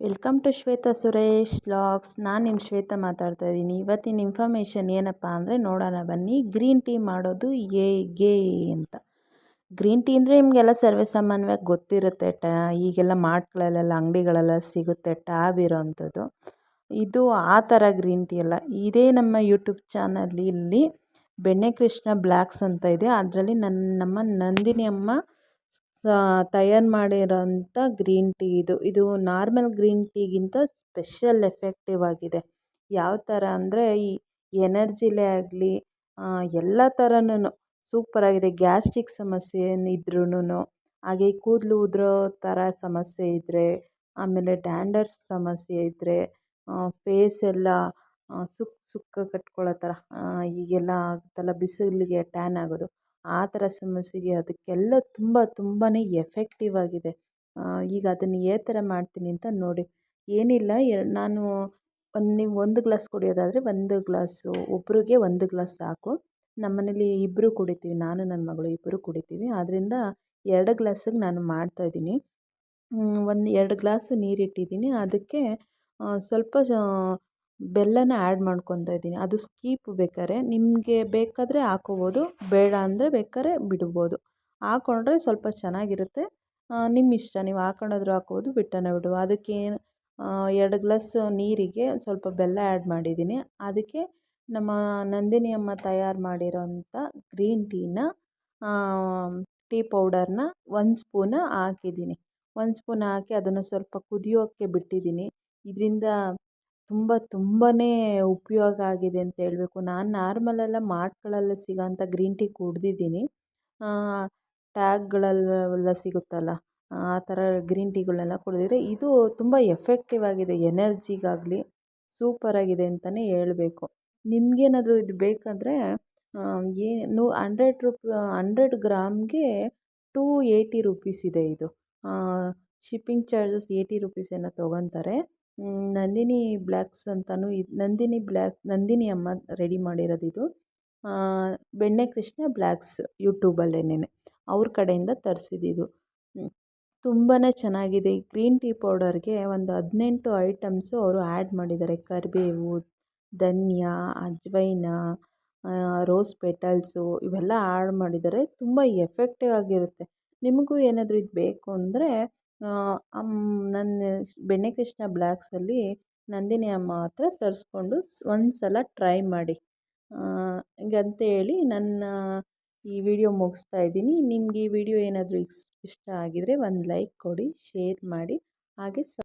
Welcome to Shweta Suresh logs ನಾನು ನಿಮ್ಮ ಶ್ವೇತ ಮಾತಾಡ್ತಾ ಇದ್ದೀನಿ ಇವತ್ತಿನ ಇನ್ಫಾರ್ಮೇಷನ್ ಏನಪ್ಪ ಅಂದರೆ ನೋಡೋಣ ಬನ್ನಿ. ಗ್ರೀನ್ ಟೀ ಮಾಡೋದು ಹೇಗೆ ಅಂತ. ಗ್ರೀನ್ ಟೀ ಅಂದರೆ ನಿಮಗೆಲ್ಲ ಸರ್ವೇ ಸಾಮಾನ್ಯವಾಗಿ ಗೊತ್ತಿರುತ್ತೆ ಟ, ಈಗೆಲ್ಲ ಮಾರ್ಟ್ಗಳಲ್ಲೆಲ್ಲ ಅಂಗಡಿಗಳೆಲ್ಲ ಸಿಗುತ್ತೆ ಟ್ಯಾಬ್ ಇರೋವಂಥದ್ದು ಇದು ಆ ಥರ ಗ್ರೀನ್ ಟೀ ಅಲ್ಲ. ಇದೇ ನಮ್ಮ ಯೂಟ್ಯೂಬ್ ಚಾನಲಲ್ಲಿ ಬೆಣ್ಣೆ ಕೃಷ್ಣ ಬ್ಲ್ಯಾಕ್ಸ್ ಅಂತ ಇದೆ. ಅದರಲ್ಲಿ ನನ್ನ ನಮ್ಮ ನಂದಿನಿ ಅಮ್ಮ ತಯಾರು ಮಾಡಿರೋಂಥ ಗ್ರೀನ್ ಟೀ ಇದು. ಇದು ನಾರ್ಮಲ್ ಗ್ರೀನ್ ಟೀಗಿಂತ ಸ್ಪೆಷಲ್ ಎಫೆಕ್ಟಿವ್ ಆಗಿದೆ. ಯಾವ ಥರ ಅಂದರೆ ಈ ಎನರ್ಜಿಲೇ ಆಗಲಿ ಎಲ್ಲ ಥರನೂ ಸೂಪರಾಗಿದೆ ಗ್ಯಾಸ್ಟ್ರಿಕ್ ಸಮಸ್ಯೆ ಏನಿದ್ರೂನು ಹಾಗೆ ಕೂದಲು ಉದುರೋ ಥರ ಸಮಸ್ಯೆ ಇದ್ದರೆ ಆಮೇಲೆ ಡ್ಯಾಂಡ್ರಫ್ ಸಮಸ್ಯೆ ಇದ್ದರೆ ಫೇಸ್ ಎಲ್ಲ ಸುಕ್ಕು ಸುಕ್ಕಾಗಿ ಕಟ್ಕೊಳ್ಳೋ ಥರ ಈಗೆಲ್ಲ ಆಗುತ್ತಲ್ಲ ಬಿಸಿಲಿಗೆ ಟ್ಯಾನ್ ಆಗೋದು. ಆ ಥರ ಸಮಸ್ಯೆಗೆ ಅದಕ್ಕೆಲ್ಲ ತುಂಬ ತುಂಬಾ ಎಫೆಕ್ಟಿವ್ ಆಗಿದೆ. ಈಗ ಅದನ್ನು ಯಾವ ಥರ ಮಾಡ್ತೀನಿ ಅಂತ ನೋಡಿ. ಏನಿಲ್ಲ, ಎ, ನಾನು ಒಂದು ನೀವು ಒಂದು ಗ್ಲಾಸ್ ಕುಡಿಯೋದಾದರೆ ಒಂದು ಗ್ಲಾಸು ಒಬ್ಬರಿಗೆ ಒಂದು ಗ್ಲಾಸ್ ಸಾಕು. ನಮ್ಮನೇಲಿ ಇಬ್ಬರು ಕುಡಿತೀವಿ, ನಾನು ನನ್ನ ಮಗಳು ಇಬ್ಬರು ಕುಡಿತೀವಿ. ಆದ್ದರಿಂದ ಎರಡು ಗ್ಲಾಸಿಗೆ ನಾನು ಮಾಡ್ತಾಯಿದ್ದೀನಿ ಒಂದು ಎರಡು ಗ್ಲಾಸ್ ನೀರಿಟ್ಟಿದ್ದೀನಿ. ಅದಕ್ಕೆ ಸ್ವಲ್ಪ ಬೆಲ್ಲನ ಆ್ಯಡ್ ಮಾಡ್ಕೊತಾ ಇದ್ದೀನಿ. ಅದು ಸ್ಕೀಪ್ ಬೇಕಾದ್ರೆ ನಿಮಗೆ ಬೇಕಾದರೆ ಹಾಕ್ಕೋಬೋದು ಬೇಡ ಅಂದರೆ ಬೇಕಾದ್ರೆ ಬಿಡ್ಬೋದು. ಹಾಕ್ಕೊಂಡ್ರೆ ಸ್ವಲ್ಪ ಚೆನ್ನಾಗಿರುತ್ತೆ. ನಿಮ್ಮ ಇಷ್ಟ. ನೀವು ಹಾಕೊಂಡಾದ್ರೂ ಹಾಕ್ಬೋದು, ಬಿಟ್ಟನ ಬಿಡು. ಅದಕ್ಕೆ ಎರಡು ಗ್ಲಾಸ್ ನೀರಿಗೆ ಸ್ವಲ್ಪ ಬೆಲ್ಲ ಆ್ಯಡ್ ಮಾಡಿದ್ದೀನಿ. ಅದಕ್ಕೆ ನಮ್ಮ ನಂದಿನಿ ಅಮ್ಮ ತಯಾರು ಮಾಡಿರೋಂಥ ಗ್ರೀನ್ ಟೀನ ಟೀ ಪೌಡರ್ನ ಒಂದು ಸ್ಪೂನ ಹಾಕಿದ್ದೀನಿ. ಒಂದು ಸ್ಪೂನ್ ಹಾಕಿ ಅದನ್ನು ಸ್ವಲ್ಪ ಕುದಿಯೋಕ್ಕೆ ಬಿಟ್ಟಿದ್ದೀನಿ. ಇದರಿಂದ ತುಂಬ, ತುಂಬನೇ ಉಪಯೋಗ ಆಗಿದೆ ಅಂತ ಹೇಳಬೇಕು. ನಾನು ನಾರ್ಮಲೆಲ್ಲ ಮಾರ್ಟ್ಗಳಲ್ಲಿ ಸಿಗೋಂಥ ಗ್ರೀನ್ ಟೀ ಕುಡ್ದಿದ್ದೀನಿ. ಟ್ಯಾಗ್ಗಳಲ್ಲೆಲ್ಲ ಸಿಗುತ್ತಲ್ಲ, ಆ ಥರ ಗ್ರೀನ್ ಟೀಗಳನ್ನೆಲ್ಲ ಕುಡಿದಿದ್ರೆ ಇದು ತುಂಬ ಎಫೆಕ್ಟಿವ್ ಆಗಿದೆ. ಎನರ್ಜಿಗಾಗಲಿ ಸೂಪರಾಗಿದೆ ಅಂತಲೇ ಹೇಳಬೇಕು. ನಿಮಗೇನಾದ್ರೂ ಇದು ಬೇಕೆಂದರೆ ಏನು ಹಂಡ್ರೆಡ್ ರುಪ್, ಹಂಡ್ರೆಡ್ ಗ್ರಾಮ್ಗೆ ಟೂ ಏಯ್ಟಿ ರುಪೀಸ್ ಇದೆ ಇದು. ಶಿಪ್ಪಿಂಗ್ ಚಾರ್ಜಸ್ ಏಯ್ಟಿ ರುಪೀಸ್ ಏನೋ ತೊಗೊತಾರೆ. ನಂದಿನಿ ಬ್ಲ್ಯಾಕ್ಸ್ ಅಂತಲೂ ಇದು, ನಂದಿನಿ ಬ್ಲ್ಯಾಕ್, ನಂದಿನಿ ಅಮ್ಮ ರೆಡಿ ಮಾಡಿರೋದು ಇದು. ಬೆಣ್ಣೆ ಕೃಷ್ಣ ಬ್ಲ್ಯಾಕ್ಸ್ ಯೂಟ್ಯೂಬಲ್ಲೇನೆ ಅವ್ರ ಕಡೆಯಿಂದ ತರ್ಸಿದ್ದು ಇದು. ತುಂಬಾ ಚೆನ್ನಾಗಿದೆ. ಈ ಗ್ರೀನ್ ಟೀ ಪೌಡರ್ಗೆ ಒಂದು ಹದಿನೆಂಟು ಐಟಮ್ಸು ಅವರು ಆ್ಯಡ್ ಮಾಡಿದ್ದಾರೆ. ಕರಿಬೇವು, ಧನಿಯಾ, ಅಜ್ವೈನ ರೋಸ್ ಪೆಟಲ್ಸು ಇವೆಲ್ಲ ಆ್ಯಡ್ ಮಾಡಿದ್ದಾರೆ. ತುಂಬ ಎಫೆಕ್ಟಿವ್ ಆಗಿರುತ್ತೆ. ನಿಮಗೂ ಏನಾದರೂ ಇದು ಬೇಕು ಅಂದರೆ ನನ್ನ ಬೆಣ್ಣೆ ಕೃಷ್ಣ ಬ್ಲ್ಯಾಕ್ಸಲ್ಲಿ ನಂದಿನಿ ಅಮ್ಮ ಹತ್ರ ತರಿಸ್ಕೊಂಡು ಒಂದು ಸಲ ಟ್ರೈ ಮಾಡಿ. ಹೀಗಂತೇಳಿ ನನ್ನ ಈ ವಿಡಿಯೋ ಮುಗಿಸ್ತಾ ಇದ್ದೀನಿ. ನಿಮಗೆ ಈ ವಿಡಿಯೋ ಏನಾದರೂ ಇಷ್ಟ ಆಗಿದ್ರೆ ಒಂದು ಲೈಕ್ ಕೊಡಿ ಶೇರ್ ಮಾಡಿ, ಹಾಗೆ ಸ